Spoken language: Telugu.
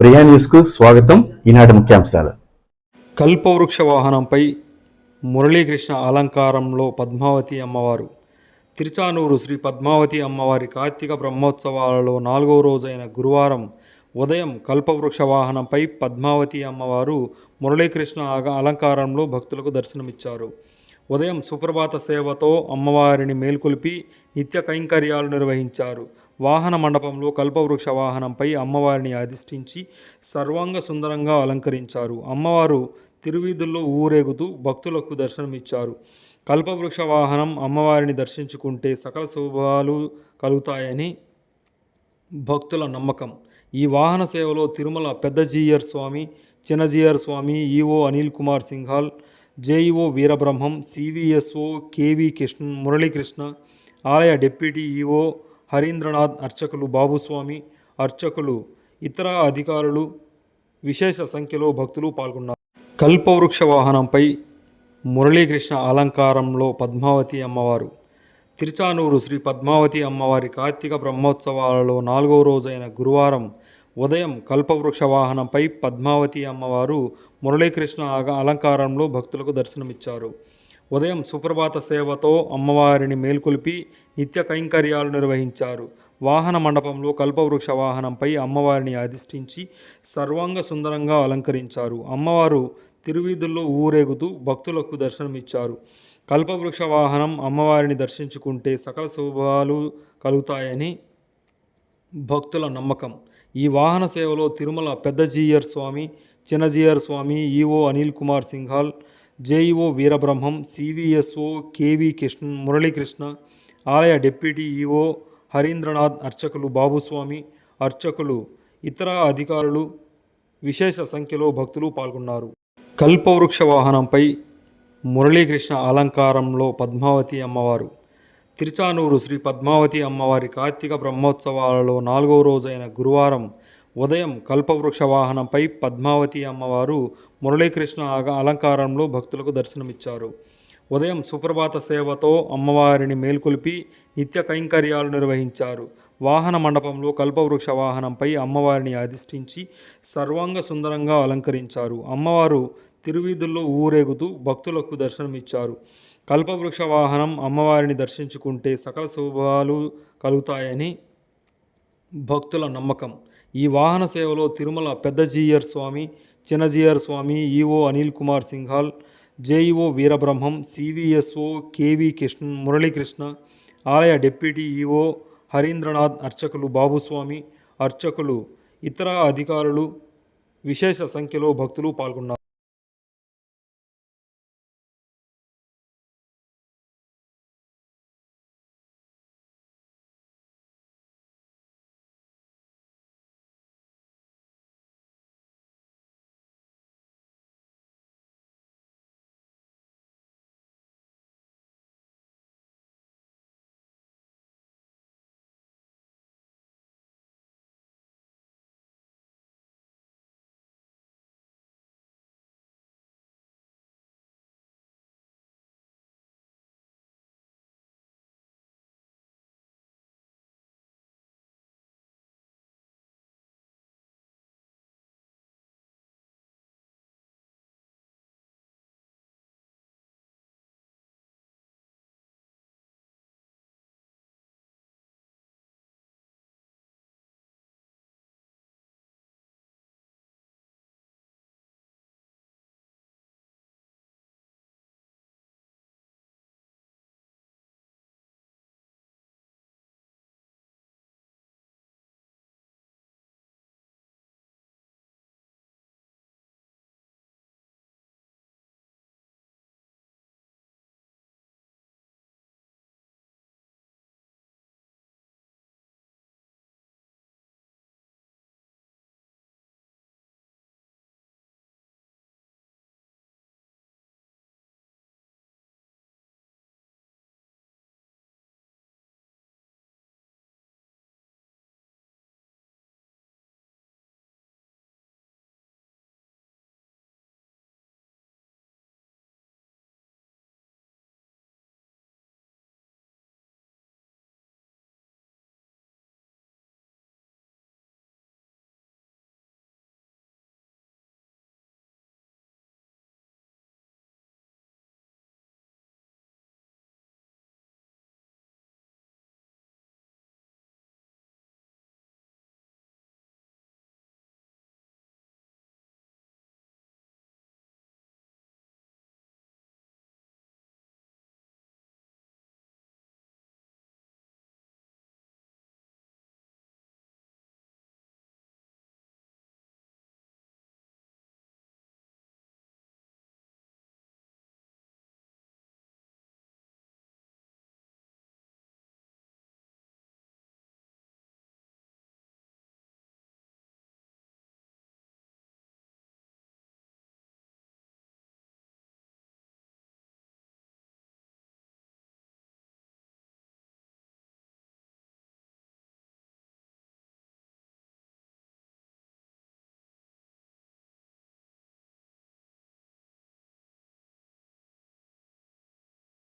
ప్రియా న్యూస్కు స్వాగతం. ఈనాటి ముఖ్యాంశాలు. కల్పవృక్ష వాహనంపై మురళీకృష్ణ అలంకారంలో పద్మావతి అమ్మవారు. తిరుచానూరు శ్రీ పద్మావతి అమ్మవారి కార్తీక బ్రహ్మోత్సవాలలో నాలుగవ రోజైన గురువారం ఉదయం కల్పవృక్ష వాహనంపై పద్మావతి అమ్మవారు మురళీకృష్ణ అలంకారంలో భక్తులకు దర్శనమిచ్చారు. ఉదయం సుప్రభాత సేవతో అమ్మవారిని మేల్కొల్పి నిత్య కైంకర్యాలు నిర్వహించారు. వాహన మండపంలో కల్పవృక్ష వాహనంపై అమ్మవారిని అధిష్ఠించి సర్వాంగ సుందరంగా అలంకరించారు. అమ్మవారు తిరువీధుల్లో ఊరేగుతూ భక్తులకు దర్శనమిచ్చారు. కల్పవృక్ష వాహనం అమ్మవారిని దర్శించుకుంటే సకల శుభాలు కలుగుతాయని భక్తుల నమ్మకం. ఈ వాహన సేవలో Tirumala Peddajeeyar Swami Chinnajeeyar Swami EO Anil Kumar Singhal JEO Veerabrahmam CVSO KV Krishna Muralikrishna ఆలయ డిప్యూటీ ఈఓ హరీంద్రనాథ్ అర్చకులు బాబుస్వామి అర్చకులు ఇతర అధికారులు విశేష సంఖ్యలో భక్తులు పాల్గొన్నారు. కల్పవృక్ష వాహనంపై మురళీకృష్ణ అలంకారంలో పద్మావతి అమ్మవారు. తిరుచానూరు శ్రీ పద్మావతి అమ్మవారి కార్తీక బ్రహ్మోత్సవాలలో నాలుగవ రోజైన గురువారం ఉదయం కల్పవృక్ష వాహనంపై పద్మావతి అమ్మవారు మురళీకృష్ణ అలంకారంలో భక్తులకు దర్శనమిచ్చారు. ఉదయం సుప్రభాత సేవతో అమ్మవారిని మేల్కొల్పి నిత్య కైంకర్యాలు నిర్వహించారు. వాహన మండపంలో కల్పవృక్ష వాహనంపై అమ్మవారిని అధిష్ఠించి సర్వాంగ సుందరంగా అలంకరించారు. అమ్మవారు తిరువీధుల్లో ఊరేగుతూ భక్తులకు దర్శనమిచ్చారు. కల్పవృక్ష వాహనం అమ్మవారిని దర్శించుకుంటే సకల శుభాలు కలుగుతాయని భక్తుల నమ్మకం. ఈ వాహన సేవలో Tirumala Pedda Jeeyar Swami Chinnajeeyar Swami EO Anil Kumar Singhal JEO Veerabrahmam CVSO KV Krishna Muralikrishna ఆలయ డిప్యూటీ ఈఓ హరీంద్రనాథ్ అర్చకులు బాబుస్వామి అర్చకులు ఇతర అధికారులు విశేష సంఖ్యలో భక్తులు పాల్గొన్నారు. కల్పవృక్ష వాహనంపై మురళీకృష్ణ అలంకారంలో పద్మావతి అమ్మవారు. తిరుచానూరు శ్రీ పద్మావతి అమ్మవారి కార్తీక బ్రహ్మోత్సవాలలో నాలుగవ రోజైన గురువారం ఉదయం కల్పవృక్ష వాహనంపై పద్మావతి అమ్మవారు మురళీకృష్ణ అలంకారంలో భక్తులకు దర్శనమిచ్చారు. ఉదయం సుప్రభాత సేవతో అమ్మవారిని మేల్కొల్పి నిత్య కైంకర్యాలు నిర్వహించారు. వాహన మండపంలో కల్పవృక్ష వాహనంపై అమ్మవారిని అధిష్ఠించి సర్వాంగ సుందరంగా అలంకరించారు. అమ్మవారు తిరువీధుల్లో ఊరేగుతూ భక్తులకు దర్శనమిచ్చారు. కల్పవృక్ష వాహనం అమ్మవారిని దర్శించుకుంటే సకల శుభాలు కలుగుతాయని భక్తుల నమ్మకం. ఈ వాహన సేవలో Tirumala Pedda Jeeyar Swami Chinnajeeyar Swami EO Anil Kumar Singhal JEO Veerabrahmam CVSO KV Krishna Muralikrishna ఆలయ డిప్యూటీ ఈఓ హరీంద్రనాథ్ అర్చకులు బాబుస్వామి అర్చకులు ఇతర అధికారులు విశేష సంఖ్యలో భక్తులు పాల్గొన్నారు.